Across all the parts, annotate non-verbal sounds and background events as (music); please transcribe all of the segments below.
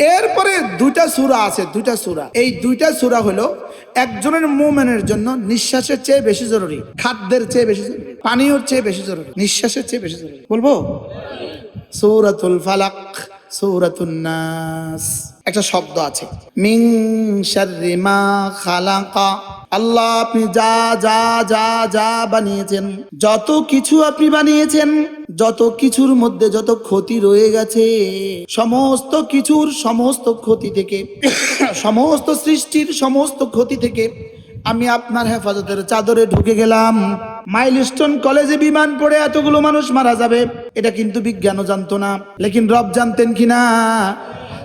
এরপরে দুইটা সুরা আছে, দুইটা সুরা। এই দুইটা সুরা হলো একজনের মোমেনের জন্য নিঃশ্বাসের চেয়ে বেশি জরুরি, খাদ্যের চেয়ে বেশি জরুরি, পানীয়র চেয়ে বেশি জরুরি, নিঃশ্বাসের চেয়ে বেশি জরুরি। বলব? সৌরাতুল ফালাক। সূরাতুন নাস। একটা শব্দ আছে। মিং শাররি মা খালাকা। আল্লাহ আপনি যা যা যা যা বানিয়েছেন, যত কিছু আপনি বানিয়েছেন, যত কিছুর মধ্যে যত ক্ষতি রয়ে গেছে, সমস্ত কিছুর সমস্ত ক্ষতি থেকে, (coughs) সমস্ত সৃষ্টির সমস্ত ক্ষতি থেকে আমি আপনার হেফাজতের চাদরে ঢুকে গেলাম। মাইলস্টোন কলেজে বিমান পড়ে এতগুলো মানুষ মারা যাবে। এটা কিন্তু বিজ্ঞানও জানতো না। লেকিন রব জানতেন কিনা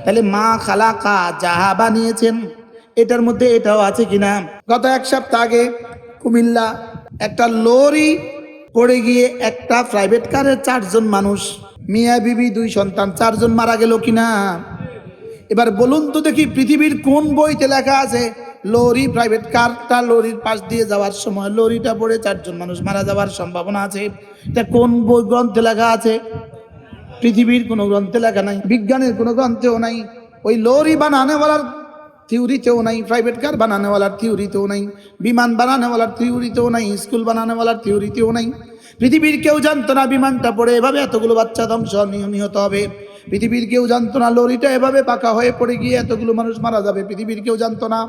তাহলে মা খালাকা যাহা বানিয়েছেন, এটার মধ্যে এটাও আছে কিনা গত এক সপ্তাহ আগে কুমিল্লা একটা লরি পড়ে গিয়ে একটা প্রাইভেট কারের চারজন মানুষ, মিয়া বিবি, দুই সন্তান, চারজন মারা গেল কিনা এবার বলুন তো দেখি পৃথিবীর কোন বইতে লেখা আছে লরি প্রাইভেট কারটা লরির পাশ দিয়ে যাওয়ার সময় লরিটা পড়ে চারজন মানুষ মারা যাওয়ার সম্ভাবনা আছে। এটা কোন বই গ্রন্থে লেখা আছে? পৃথিবীর কোনো গ্রন্থে লেখা নাই, বিজ্ঞানের কোনো গ্রন্থেও নাই, ওই লরি বানানেওয়ালার থিওরিতেও নাই প্রাইভেট কার বানানেওয়ালার থিওরিতেও নাই, বিমান বানানেওয়ালার থিওরিতেও নাই, স্কুল বানানেওয়ালার থিওরিতেও নাই। পৃথিবীর কেউ জানতো না বিমানটা পড়ে এভাবে এতগুলো বাচ্চা ধ্বংস নিহত হবে। পৃথিবীর কেউ জানতো না লরিটা এভাবে পাকা হয়ে পড়ে গিয়ে এতগুলো মানুষ মারা যাবে। পৃথিবীর কেউ জানতো না।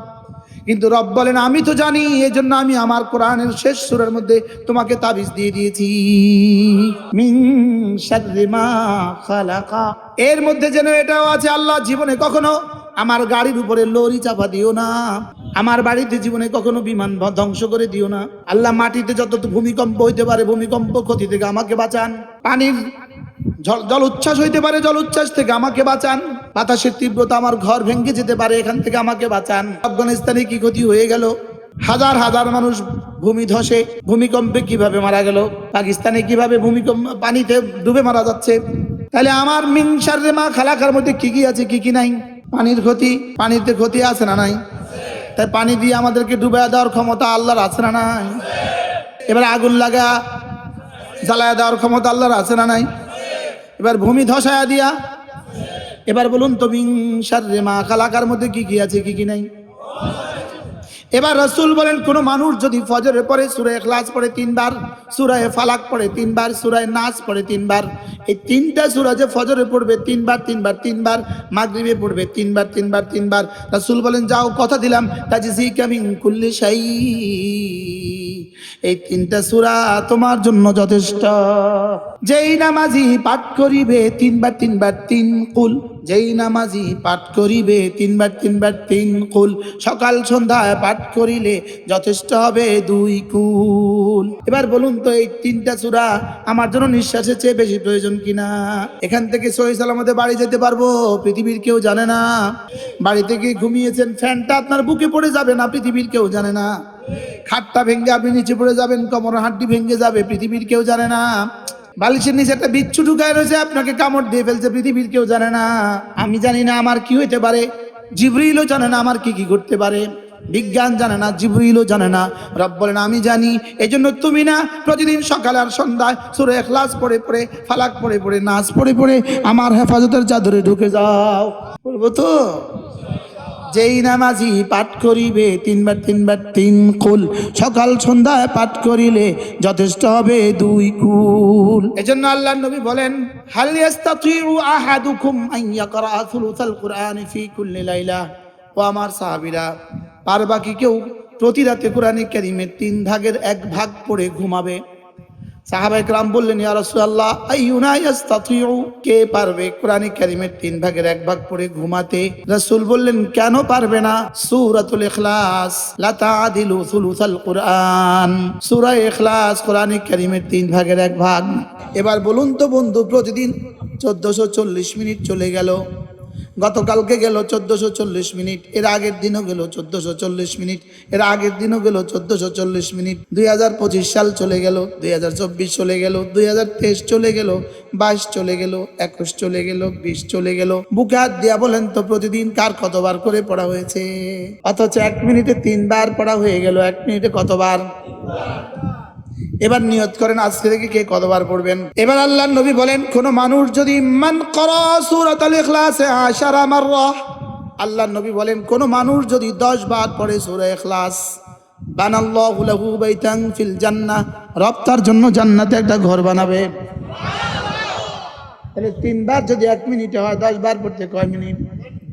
কিন্তু রব বলেন, আমি তো জানি এই জন্য আমি আমার কোরআনের শেষ সুরের মধ্যে তোমাকে তাবিজ দিয়ে দিয়েছি। এর মধ্যে যেন এটাও আছে, আল্লাহ জীবনে কখনো আমার গাড়ির উপরে লরি চাপা দিও না। আমার বাড়িতে জীবনে কখনো বিমান ধ্বংস করে দিও না। আল্লাহ মাটিতে যত ভূমিকম্প হইতে পারে, ভূমিকম্প ক্ষতি থেকে আমাকে বাঁচান। পানির জল উচ্ছ্বাস হইতে পারে জল উচ্ছ্বাস থেকে আমাকে বাঁচান। বাতাসের তীব্রতা আমার ঘর ভেঙে যেতে পারে, এখান থেকে আমাকে বাঁচান। আফগানিস্তানে কি ক্ষতি হয়ে গেল? হাজার হাজার মানুষ ভূমি ধসে, ভূমিকম্পে কীভাবে মারা গেল? পাকিস্তানে কীভাবে ভূমিকম্প, পানিতে ডুবে মারা যাচ্ছে? তাহলে আমার মিংসার মা খালাকার মধ্যে কি কি আছে, কি কি নাই? পানির ক্ষতি, পানিতে ক্ষতি আছে না নাই? তাই পানি দিয়ে আমাদেরকে ডুবে দেওয়ার ক্ষমতা আল্লাহর আছে না নাই? এবার আগুন লাগা, জ্বালায় দেওয়ার ক্ষমতা আল্লাহর আছে না নাই? এবার ভূমি ধসায়া দিয়া এবার বলুন তো বিংসারে মা খালাকার মধ্যে কি কি আছে, কি কি নাই? এবার রসুল বলেন, কোন মানুষ যদি ফজরের পরে সুরায় এখলাস পড়ে তিনবার সুরায় ফালাক পড়ে তিনবার সুরায় নাচ পড়ে তিনবার, এই তিনটা সুরা যে ফজরে পড়বে, তিনবার তিনবার তিনবার, মাগরিবে পড়বে, তিনবার তিনবার তিনবার, রসুল বলেন, যাও, কথা দিলাম তাজি কামিং কুল্লি শাই এই তিনটা সুরা তোমার জন্য যথেষ্ট। যেই নামাজি পাঠ করিবে তিনবার তিনবার তিন কুল, যেই নামাজি পাঠ করিবে তিনবার তিনবার তিন কুল, সকাল সন্ধ্যায় পাঠ করিলে যথেষ্ট হবে দুই কুল। এবার বলুন তো, এই তিনটা সুরা আমার জন্য নিঃশ্বাসের চেয়ে বেশি প্রয়োজন কিনা? এখান থেকে সহি সালামতে বাড়ি যেতে পারব? পৃথিবীর কেউ জানে না। বাড়ি থেকে ঘুমিয়েছেন, ফ্যানটা আপনার বুকে পড়ে যাবে না, পৃথিবীর কেউ জানে না। খাটটা ভেঙে আপনি নিচে পড়ে যাবেন কোমর হাড্ডি ভেঙে যাবে, পৃথিবীর কেউ জানে না। বালিশের নিচে একটা বিচ্ছু ঢুকায় রয়েছে, আপনাকে কামড় দিয়ে ফেলছে, পৃথিবীর কেউ জানে না। আমি জানি না আমার কি হইতে পারে, জিবরিলও জানে না আমার কি কি ঘটতে পারে। বিজ্ঞান জানে না, জিবরিলও জানে না। রব বলেন, আমি জানি এই জন্য তুমি না, প্রতিদিন সকাল আর সন্ধ্যায় সুরে এখলাস পড়ে পড়ে, ফালাক পড়ে পড়ে, নাচ পড়ে পড়ে আমার হেফাজতের চাদরে ঢুকে যাও। বলব তো? যেই নামাজি পাঠ করিবে, তিনবার তিনবার, তিন কুল। সকাল, সন্ধ্যায় পাঠ করিলে যথেষ্ট হবে দুই কুল। এজন্য আল্লাহ নবী বলেন, হাল ইয়াস্তাতিউ আহাদুকুম আন ইয়াকরা সুলুসাল কুরআন ফি কুল্লি লাইলা? ও আমার সাহাবীরা পারবা কি কেউ প্রতি রাতে কোরআনে কারীমের তিন ভাগের এক ভাগ পড়ে ঘুমাবে। সাহাবা একরাম বললেন, ইয়া ইস্তাতিউ কে পারবে কোরআনে কারীমের তিন ভাগের এক ভাগ পড়ে ঘুমাতে? রাসূল বললেন, কেন পারবে না? সূরাতুল ইখলাস, লা তাদিলু সুলুসাল কুরআন। সূরা ইখলাস কোরআনে কারীমের তিন ভাগের এক ভাগ। এবার বলুন তো বন্ধু, প্রতিদিন চোদ্দশো চল্লিশ মিনিট চলে গেল। গতকালকে গেল চোদ্দশো চল্লিশ মিনিট, এর আগের দিনও গেল চোদ্দশো চল্লিশ মিনিট, এর আগের দিনও গেল চোদ্দশো চল্লিশ মিনিট, দুই হাজার পঁচিশ সাল চলে গেল, দুই হাজার চব্বিশ চলে গেল, দুই হাজার তেইশ চলে গেল, বাইশ চলে গেল, একুশ চলে গেল, বিশ চলে গেল। বুকে হাত দিয়া বলেন তো, প্রতিদিন কার কতবার করে পড়া হয়েছে? অথচ এক মিনিটে তিনবার পড়া হয়ে গেল, এক মিনিটে কতবার? এবার নিয়ত করেন, আজকে থেকে কে কতবার পড়বেন? এবার আল্লাহ নবী বলেন, কোন মানুষ যদি মান আল্লাহ নবী বলেন, কোন মানুষ যদি 10 বার পড়ে সূরা ইখলাস, বানাল্লাহু লাহু বাইতান ফিল জান্নাহ, রব জন্য জান্নাতে একটা ঘর বানাবে। তাহলে তিনবার যদি এক মিনিটে হয়, দশ বার পড়তে কয় মিনিট?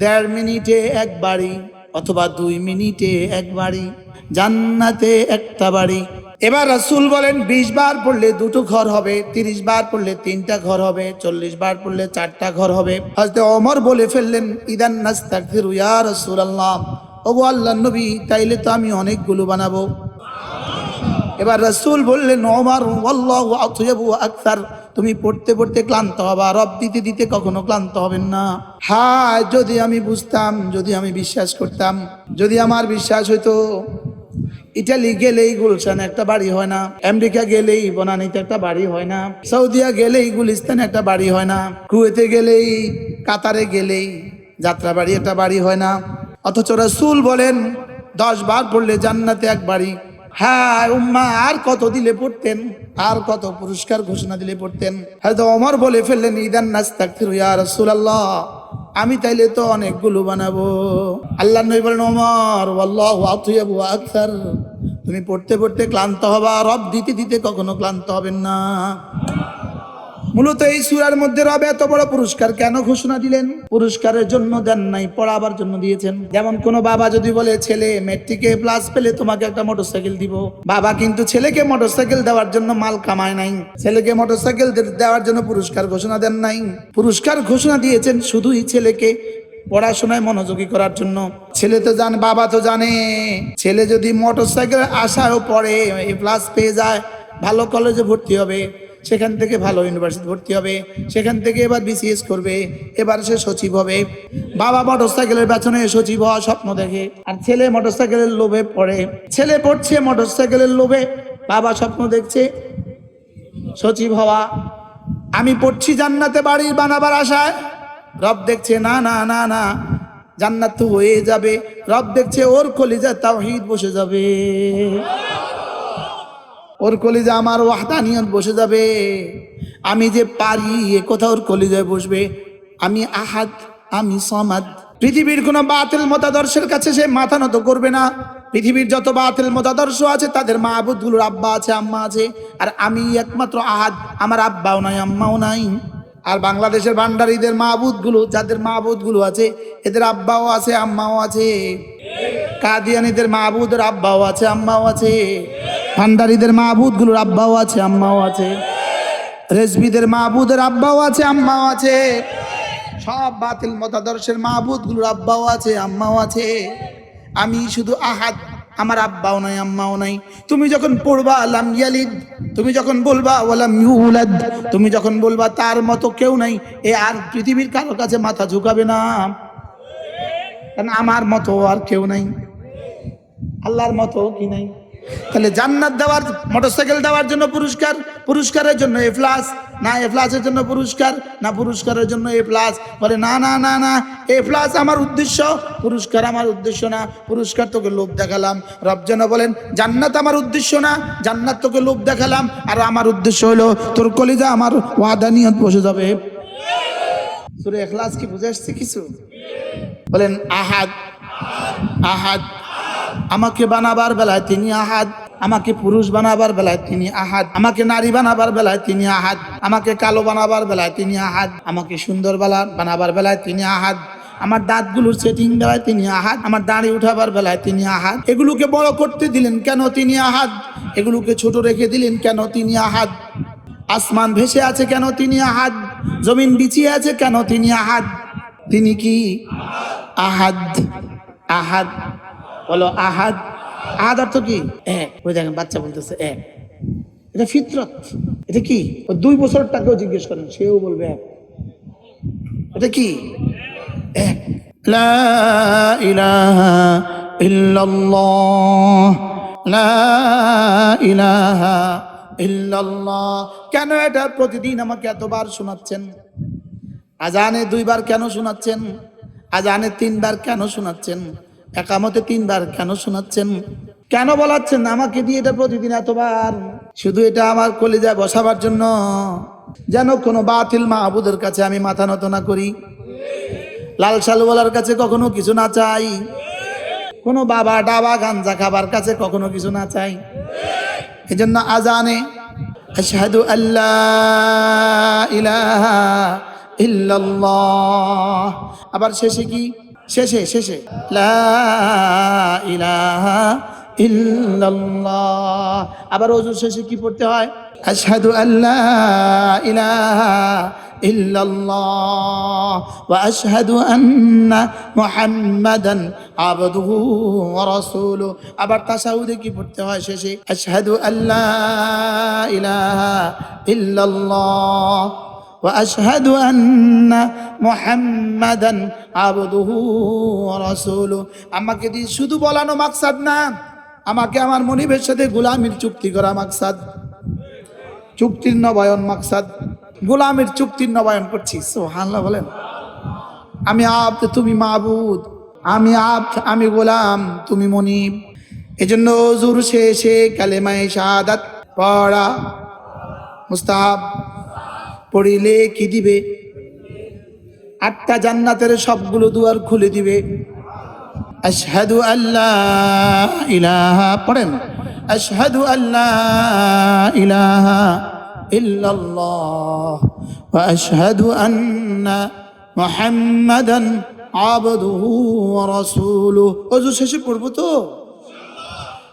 দেড় মিনিটে এক বাড়ি, অথবা দুই মিনিটে এক বাড়ি, জান্নাতে একটা বাড়ি এবার রাসূল বলেন, বিশ বার পড়লে দুটো ঘর হবে, তিরিশ বার পড়লে তিনটা ঘর হবে, চল্লিশ বার পড়লে চারটা ঘর হবে। হজরত অমর বলে ফেললেন, ইদান নাস্তাগফিরু ইয়া রাসূলুল্লাহ। ওগো আল্লাহ নবী, তাইলে তো আমি অনেকগুলো বানাবো। এবার রসুল বললেন আল্লাহ আতয়াবু আকসার। তুমি পড়তে পড়তে ক্লান্ত হবা, রব দিতে দিতে কখনো ক্লান্ত হবেন না। হায়, যদি আমি বুঝতাম, যদি আমি বিশ্বাস করতাম, যদি আমার বিশ্বাস হইতো ইটালি গেলেই গুলশান একটা বাড়ি হয় না, আমেরিকা গেলেই বনানীতে একটা বাড়ি হয় না, সৌদিয়া গেলেই গুলিস্তান একটা বাড়ি হয় না, কুয়েতে গেলেই কাতারে গেলেই যাত্রা বাড়ি একটা বাড়ি হয় না। অথচ রসুল বলেন, দশ বার পড়লে জান্নাতে এক বাড়ি। হ্যাঁ উম্মা, আর কত দিলে পড়তেন, আর কত পুরস্কার ঘোষণা দিলে পড়তেন। হয়তো অমর বলে ফেললেন, ইদান নাস্তাগফির ইয়া রাসূলুল্লাহ। আমি তাইলে তো অনেকগুলো বানাবো। আল্লাহ নবী বলেন আতয়াবু আকসার। তুমি পড়তে পড়তে ক্লান্ত হবা, রব দিতে দিতে কখনো ক্লান্ত হবেন না। মূলত এই সুরার মধ্যে রব এত বড় পুরস্কার কেন ঘোষণা দিলেন? পুরস্কারের জন্য দেন নাই, পড়াবার জন্য দিয়েছেন। যেমন কোন বাবা যদি বলে, ছেলে মেট্রিকে প্লাস পেলে তোমাকে একটা মোটরসাইকেল দিব। বাবা কিন্তু ছেলেকে মোটরসাইকেল দেওয়ার জন্য মাল কামায় নাই। ছেলেকে মোটরসাইকেল দেওয়ার জন্য পুরস্কার ঘোষণা দেন নাই। পুরস্কার ঘোষণা দিয়েছেন শুধুই ছেলেকে পড়াশোনায় মনোযোগী করার জন্য। ছেলে তো জানে, বাবা তো জানে। ছেলে যদি মোটরসাইকেল আশায়ও পড়ে, এ প্লাস পেয়ে যায়, ভালো কলেজে ভর্তি হবে। সেখান থেকে ভালো ইউনিভার্সিটি ভর্তি হবে, সেখান থেকে এবার বিসিএস করবে, এবার সে সচিব হবে। বাবা মোটরসাইকেলের পেছনে সচিব হওয়া স্বপ্ন দেখে, আর ছেলে মোটরসাইকেলের লোভে পড়ে। ছেলে পড়ছে মোটরসাইকেলের লোভে, বাবা স্বপ্ন দেখছে সচিব হওয়া। আমি পড়ছি জান্নাতে বাড়ি বানাবার আশায়। রব দেখছে, না না না না, জান্নাত তো হয়ে যাবে। রব দেখছে, ওর কলিজা তাওহীদ বসে যাবে। ওর কলিজা আমার ওয়াহদানিয়ত বসে যাবে। আমি যে পারি, এ কথা ওর কলিজায় বসবে। আমি আহাদ, আমি সমাদ। পৃথিবীর কোনো বাতিল মতাদর্শের কাছে সে মাথা নত করবে না। পৃথিবীর যত বাতিল মতাদর্শ আছে, তাদের মা আবুদগুলোর আব্বা আছে, আম্মা আছে। আর আমি একমাত্র আহাদ, আমার আব্বাও নাই, আম্মাও নাই। আর বাংলাদেশের ভান্ডারীদের মাহবুদগুলো, যাদের মাহবুদগুলো আছে, এদের আব্বাও আছে, আম্মাও আছে। কাদিয়ানিদের মাহবুদের আব্বাও আছে, আম্মাও আছে। ভান্ডারীদের মাহবুদগুলোর আব্বাও আছে, আম্মাও আছে। রেজবিদের মাহবুদের আব্বাও আছে, আম্মাও আছে। সব বাতিল মতাদর্শের মাহবুদগুলোর আব্বাও আছে, আম্মাও আছে। আমি শুধু আহাদ, আমার আব্বাও নাই, আম্মাও নাই। তুমি যখন পড়বা আলাম ইয়ালিদ, তুমি যখন বলবা, ওয়ালাম ইউলাদ, তুমি যখন বলবা, তার মতো কেউ নাই। এ আর পৃথিবীর কারও কাছে মাথা ঝুঁকাবে না। কারণ আমার মতো আর কেউ নাই। আল্লাহর মতো কি নাই? তাহলে জান্নাত দেওয়ার, মোটরসাইকেল দেওয়ার জন্য পুরস্কার, পুরস্কারের জন্য এ প্লাস না এ প্লাসের জন্য পুরস্কার, না পুরস্কারের জন্য এ প্লাস বলে, না না না না এ প্লাস আমার উদ্দেশ্য। পুরস্কার আমার উদ্দেশ্য না, পুরস্কার তোকে লোভ দেখালাম। রব যেন বলেন, জান্নাত আমার উদ্দেশ্য না, জান্নাত তোকে লোভ দেখালাম। আর আমার উদ্দেশ্য হলো, তোর কলিজা আমার ওয়াদানিয়ত বসে যাবে। সুরে এখলাস কি বুঝে আসছে কিছু? বলেন, আহাদ আহাদ আমাকে বানাবার বেলায় তিনি আহাদ। আমাকে পুরুষ বানাবার বেলায় তিনি আহাদ। আমাকে নারী বানাবার বেলায় তিনি আহাদ। আমাকে কালো বানাবার বেলায় তিনি আহাদ। আমাকে সুন্দর বানাবার বেলায় তিনি আহাদ। আমার দাঁতগুলোর সেটিং বেলায় তিনি আহাত আমার দাড়ি উঠাবার বেলায় তিনি আহাত এগুলোকে বড় করতে দিলেন কেন তিনি আহাত এগুলোকে ছোট রেখে দিলেন কেন তিনি আহাত আসমান ভেসে আছে কেন তিনি আহাত জমিন বিছিয়ে আছে কেন তিনি আহাত তিনি কি? আহাদ। আহাদ। বলো, আহাদ। আহাদ অর্থ কি? এক ওই দেখেন, বাচ্চা বলতেছে এক এটা ফিতরত। এটা কি? দুই বছর টাকেও জিজ্ঞেস করেন, সেও বলবে এক এটা কি? এক লা ইলাহা ইল্লাল্লাহ। লা ইলাহা কেন এটা প্রতিদিন আমাকে এতবার শোনাচ্ছেন? আজানে দুইবার কেন শোনাচ্ছেন? আজানে তিনবার কেন শোনাচ্ছেন? একামতে তিনবার কেন শোনাচ্ছেন? কেন বলাচ্ছেন? আমাকে দিয়ে এটা প্রতিদিন এতবার। শুধু এটা আমার কলিজায় বসাবার জন্য। যেন কোনো বাতিল মাহবুদের কাছে আমি মাথা নত না করি। লাল সালুওয়ালার কাছে কখনো কিছু না চাই। কোনো বাবা ডাবা গাঞ্জা খাবার কাছে কখনো কিছু না চাই। এই জন্য আজানে, আশহাদু আল্লাহ ইলাহা ইল্লাল্লাহ। আবার শেষে কি? শেষে শেষে। আবার ওজুর শেষে কি পড়তে হয়? আশহাদু আল্লাহ আবার তাশাহুদে কি পড়তে হয় শেষে? আশহাদু আল্লাহ ইল্লাল্লাহ। واشهد ان محمدا عبده ورسوله আমাকে দিয়ে শুধু বলানো মাকসাদ না আমাকে আমার মনিবের সাথে গোলামির চুক্তি করা মাকসাদ চুক্তির নবায়ন মাকসাদ গোলামের চুক্তির নবায়ন করছি সোহান্লা বলেন আমি আব্দ তুমি মাবুদ আমি আব্দ আমি গোলাম তুমি মনিব এজন্য জোর শেষে কালেমায় শাহাদাত পড়া মুস্তাহাব পড়িলে কি দিবে? আটটা জান্নাতের সবগুলো দুয়ার খুলে দিবে। আশহাদু আল্লাহ ইলাহা, পড়েন। আশহাদু আল্লাহ ইলাহা ইল্লাল্লাহ ওয়া আশহাদু আন্না মুহাম্মাদান আবদুহু ওয়া রাসূলুহু। ওযু শেষে পড়ব তো?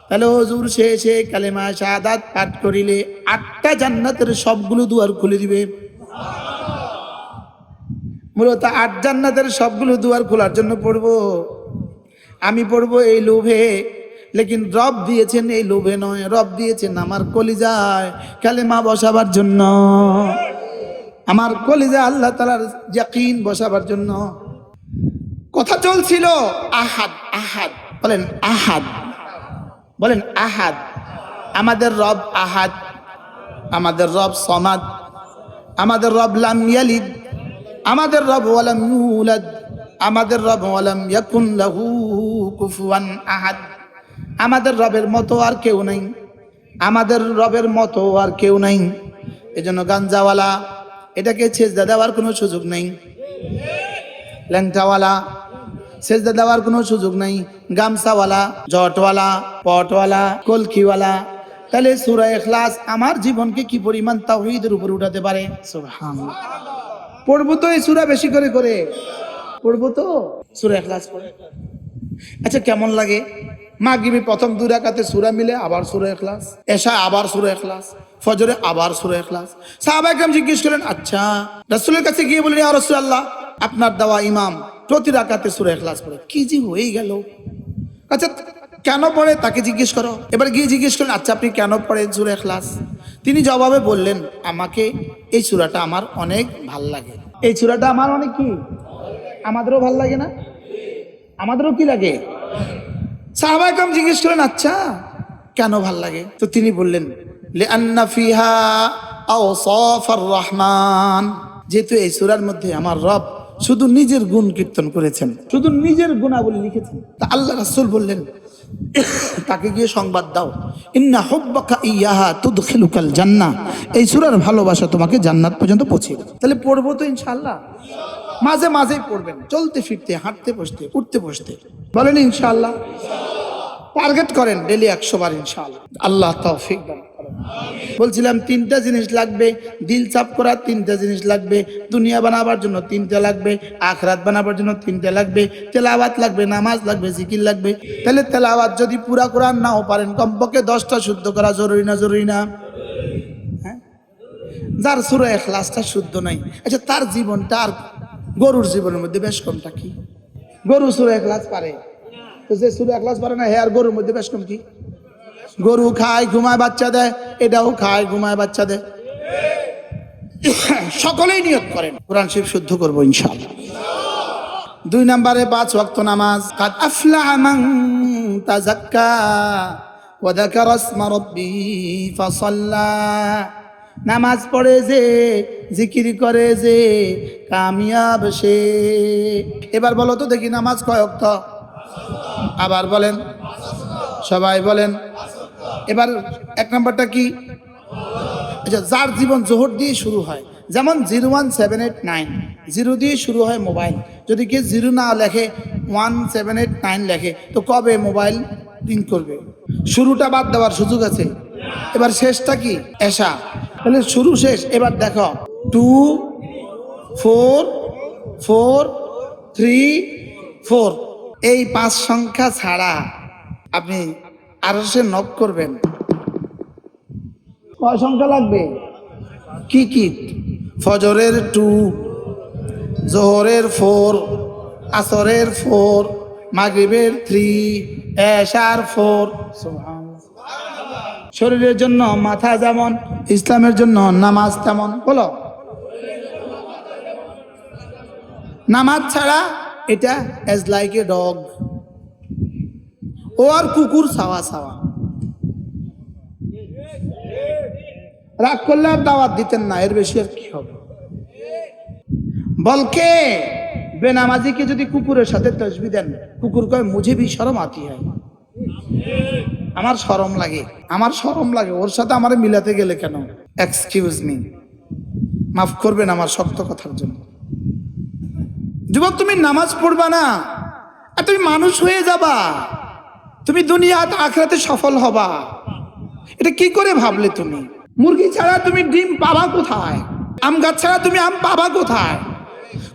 তাহলে হজুর শেষে কালেমা শাহাদাত পাঠ করিলে আটটা জান্নাতের সবগুলো দুয়ার খুলে দিবে। মূলত আট জান্নাতের সবগুলো দুয়ার খোলার জন্য পড়ব। আমি পড়ব এই লোভে, লেকিন রব দিয়েছেন এই লোভে নয়। রব দিয়েছেন আমার কলিজায় কালেমা বসাবার জন্য। আমার কলিজা আল্লাহ তালার ইয়াকিন বসাবার জন্য। কথা চলছিল, আহাদ আহাদ, বলেন আহাদ বলেন আহাদ। আমাদের রব আহাদ, আমাদের রব সমাদ। আমাদের রব লাম ইয়ালিদ, আমাদের রব ওয়ালাম ইউলাদ, আমাদের রব ওয়ালাম ইয়াকুন লাহু কুফুয়ান আহাদ। আমাদের রবের মতো আর কেউ নাই, আমাদের রবের মতো আর কেউ নাই। এজন্য গাঞ্জাওয়ালা, এটাকে ছেজদা দেওয়ার কোনো সুযোগ নেই। ল্যাংটাওয়ালা, সেজদা দেওয়ার কোনো সুযোগ নাই। গামছাওয়ালা, জটওয়ালা, পটওয়ালা, কলকিওয়ালা তাহলে সুরা এখলাস আমার জীবনকে কি পরিমাণ তাওহীদের উপর উঠাতে পারে? পড়ব তো এই সুরা বেশি করে করে। পড়ব তো? সুরা এখলাস পড়ে। আচ্ছা কেমন লাগে? মাগরিবি প্রথম দুই রাকাতে সুরা মিলে আবার সুরা এখলাস এশা আবার সুরা এখলাস ফজরে আবার সুরা এখলাস সাহাবা একরাম জিজ্ঞেস করেন আচ্ছা রাসূলের কাছে গিয়ে বললেন ইয়া রাসূলুল্লাহ আপনার দেওয়া ইমাম প্রতি রাকাতে সুরা এখলাস পড়ে। কি জি হয়ে গেল। আচ্ছা কেন পড়ে তাকে জিজ্ঞেস করো। এবার গিয়ে জিজ্ঞেস করেন আচ্ছা আপনি কেন পড়েন সুরা এখলাস তিনি জবাবে বললেন, আমাকে এই সুরাটা আমার অনেক ভালো লাগে। এই সুরাটা আমার অনেক কি? আমাদেরও ভালো লাগে না? আমাদেরও কি লাগে? সাহাবাইকাম জিজ্ঞেস করেন আচ্ছা কেন ভালো লাগে? তো তিনি বললেন রহমান। যেহেতু এই সূরার মধ্যে আমার রব শুধু নিজের গুণ কীর্তন করেছেন, শুধু নিজের গুণাবলী লিখেছেন। তা আল্লাহ রাসূল বললেন তাকে গিয়ে সংবাদ দাও। ইন্না হব্বাকা ইয়াহা তুদখিলুকাল জান্না। এই সুরার ভালোবাসা তোমাকে জান্নাত পর্যন্ত পৌঁছে তাহলে পড়ব তো ইনশাল্লাহ মাঝে মাঝেই পড়বেন। চলতে ফিরতে, হাঁটতে বসতে, উঠতে বসতে। বলেন ইনশাআল্লাহ। টার্গেট করেন ডেলি একশো বার ইনশাআল্লাহ। আল্লাহ তৌফিক বলছিলাম, তিনটা জিনিস লাগবে, দিল চাপ করার তিনটা জিনিস লাগবে, দুনিয়া বানাবার জন্য তিনটা লাগবে, আখরাত বানাবার জন্য তিনটা লাগবে, তেলাওয়াত লাগবে, নামাজ লাগবে, জিকির লাগবে। তাহলে তেলাওয়াত যদি পুরা কোরআন নাও পারেন, কমপক্ষে দশটা শুদ্ধ করা জরুরি না জরুরি না? হ্যাঁ? যার সুরা এখলাসটা শুদ্ধ নাই। আচ্ছা তার জীবনটা আর গরুর জীবনের মধ্যে বেশ কমটা কি? গরু সুরা এখলাস পারে। যে না আর গরুর মধ্যে কি? গরু খায়, ঘুমায়, বাচ্চা দেয়, এটাও খায়, ঘুমায়, বাচ্চা দেয়। সকলেই নিয়োগ করেন। কোরআন শরীফ শুদ্ধ করব দুই নম্বরে পাঁচ ওয়াক্ত নামাজ। ফাসাল্লা। নামাজ পড়ে যে, জিকির করে যে, কামিয়াব সে। এবার বলো তো দেখি নামাজ কয় ওয়াক্ত? আবার বলেন, সবাই বলেন। এবার এক নম্বরটা কি? আচ্ছা যার জীবন জোহর দিয়ে শুরু হয়, যেমন zero one seven eight nine, zero দিয়ে শুরু হয় মোবাইল। যদি কেউ জিরো না লেখে, ওয়ান সেভেন এইট নাইন লেখে, তো কবে মোবাইল রিং করবে? শুরুটা বাদ দেওয়ার সুযোগ আছে। এবার শেষটা কি? এসা। তাহলে শুরু শেষ। এবার দেখো। Two, four four, three, four. এই পাঁচ সংখ্যা ছাড়া আপনি আরও সে নক করবেন। কয় সংখ্যা লাগবে? কি কি? ফজরের টু, জোহরের ফোর, আসরের ফোর, মাগরিবের থ্রি, এশার ফোর। শরীরের জন্য মাথা যেমন, ইসলামের জন্য নামাজ তেমন। বলো। নামাজ ছাড়া এটা এজ লাইক এ ডগ ও আর কুকুর সাওয়া সাওয়া রাগ করলে আর দাওয়াত দিতেন না, এর বেশি আর কি হবে? বলকে, বেনামাজিকে যদি কুকুরের সাথে তসবি দেন, কুকুর কয় মুঝে ভি শরম আতি হয়। আমার শরম লাগে, আমার শরম লাগে, ওর সাথে আমার মিলাতে গেলে কেন? এক্সকিউজ মি মাফ করবেন আমার শক্ত কথার জন্য। যুবক তুমি নামাজ পড়বা না আর তুমি মানুষ হয়ে যাবা তুমি দুনিয়াত আখরাতে সফল হবা এটা কি করে ভাবলে তুমি মুরগি ছাড়া তুমি ডিম পাবা কোথায় আম গাছ ছাড়া তুমি আম পাবা কোথায়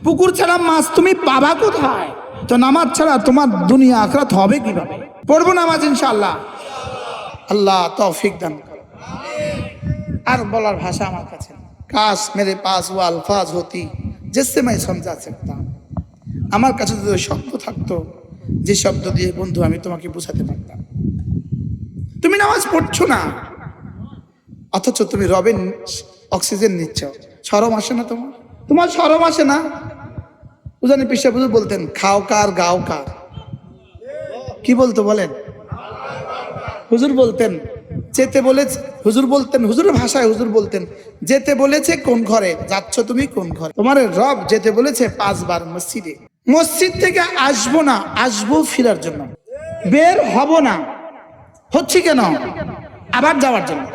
পুকুর ছাড়া মাছ তুমি পাবা কোথায় তো নামাজ ছাড়া তোমার দুনিয়া আখরাত হবে কিভাবে পড়বো নামাজ ইনশাআল্লাহ আল্লাহ তৌফিক দান করো। আর বলার ভাষা আমার কাছে নেই। কাশ মেরে পাস ও আলফাজ হতি जिससे मैं समझा सकता हूं। আমার কাছে যদি শব্দ থাকতো, যে শব্দ দিয়ে, বন্ধু, আমি তোমাকে বোঝাতে পারতাম। তুমি নামাজ পড়ছো না। অথচ তুমি রবের অক্সিজেন নিচ্ছ। সরম আসে না তোমার? তোমার সরম আসে না? উজানি পিসা বুঝু বলতেন, খাও কার, গাও কার। কি বলতো বলেন? হুজুর বলতেন, যেতে বলেছে হুজুর বলতেন, হুজুরের ভাষায় হুজুর বলতেন, যেতে বলেছে কোন ঘরে? যাচ্ছ তুমি কোন ঘরে? তোমার রব, যেতে বলেছে পাঁচবার মসজিদে। মসজিদ থেকে আসবো না আসবো ফিরার জন্য বের হব না হচ্ছে কেন আবার যাওয়ার জন্য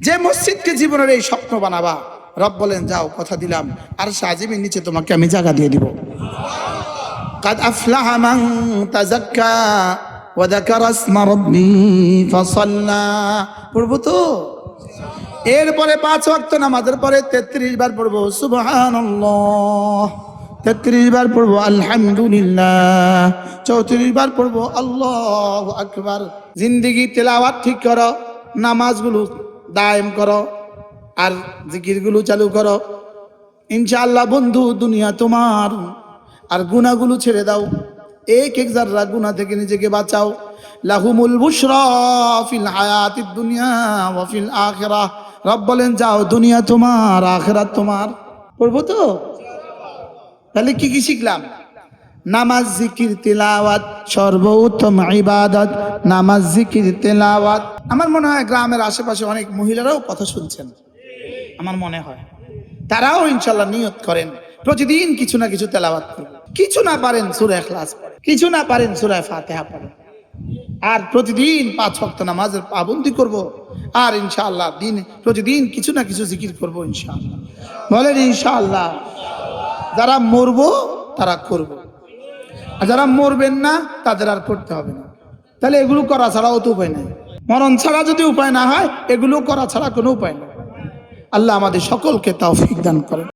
যে মসজিদকে জীবনের এই স্বপ্ন বানাবা রব বলেন যাও কথা দিলাম আর সাজিমের নিচে তোমাকে আমি জায়গা দিয়ে দিব قد أفلح من تزكى وذكر اسم ربه فصلى পড়বো তো এরপরে পাঁচ ওয়াক্ত নামাজের পরে তেত্রিশ বার পড়বো সুবহানাল্লাহ তেত্রিশ বার পড়ব, আলহামদুলিল্লাহ। চৌত্রিশ বার পড়ব, আল্লাহ আকবার। জিন্দিগি তেলাওয়াত ঠিক করো, নামাজগুলো দায়েম করো, আর জিকিরগুলো চালু করো। ইনশাআল্লাহ বন্ধু, দুনিয়া তোমার। আর গুনাহগুলো ছেড়ে দাও। এক এক জাররা গুনাহ থেকে নিজেকে বাঁচাও। লাহুমুল বুশরা ফিল হায়াতিদ দুনিয়া ওয়া ফিল রব বলেন, যাও, দুনিয়া তোমার, আখিরাত তোমার। পড়ব তো? তাহলে কি কি শিখলাম? নামাজ, জিকির, তেলাওয়াত, সর্বোত্তম ইবাদত, নামাজ, জিকির, তেলাওয়াত। আমার মনে হয় গ্রামের আশেপাশে অনেক মহিলারাও কথা শুনছেন। আমার মনে হয়। তারাও ইনশাল্লাহ নিয়ত করেন, প্রতিদিন কিছু না কিছু তেলাওয়াত করবেন কিছু না পারেন সুরা ক্লাস পড়ে, কিছু না পারেন সুরা ফাতেহা পড়ে। আর প্রতিদিন পাঁচ ভক্ত নামাজের পাবন্দি করব, আর ইনশাআল্লাহ দিন, প্রতিদিন কিছু না কিছু জিকির করব ইনশাআল্লাহ বলেন ইনশাআল্লাহ যারা মরব, তারা করব। আর যারা মরবেন না, তাদের আর করতে হবে না। তাহলে এগুলো করা ছাড়াও তো উপায় নেই। মরণ ছাড়া যদি উপায় না হয়, এগুলো করা ছাড়া কোনো উপায় নেই। আল্লাহ আমাদের সকলকে তাও দান করেন।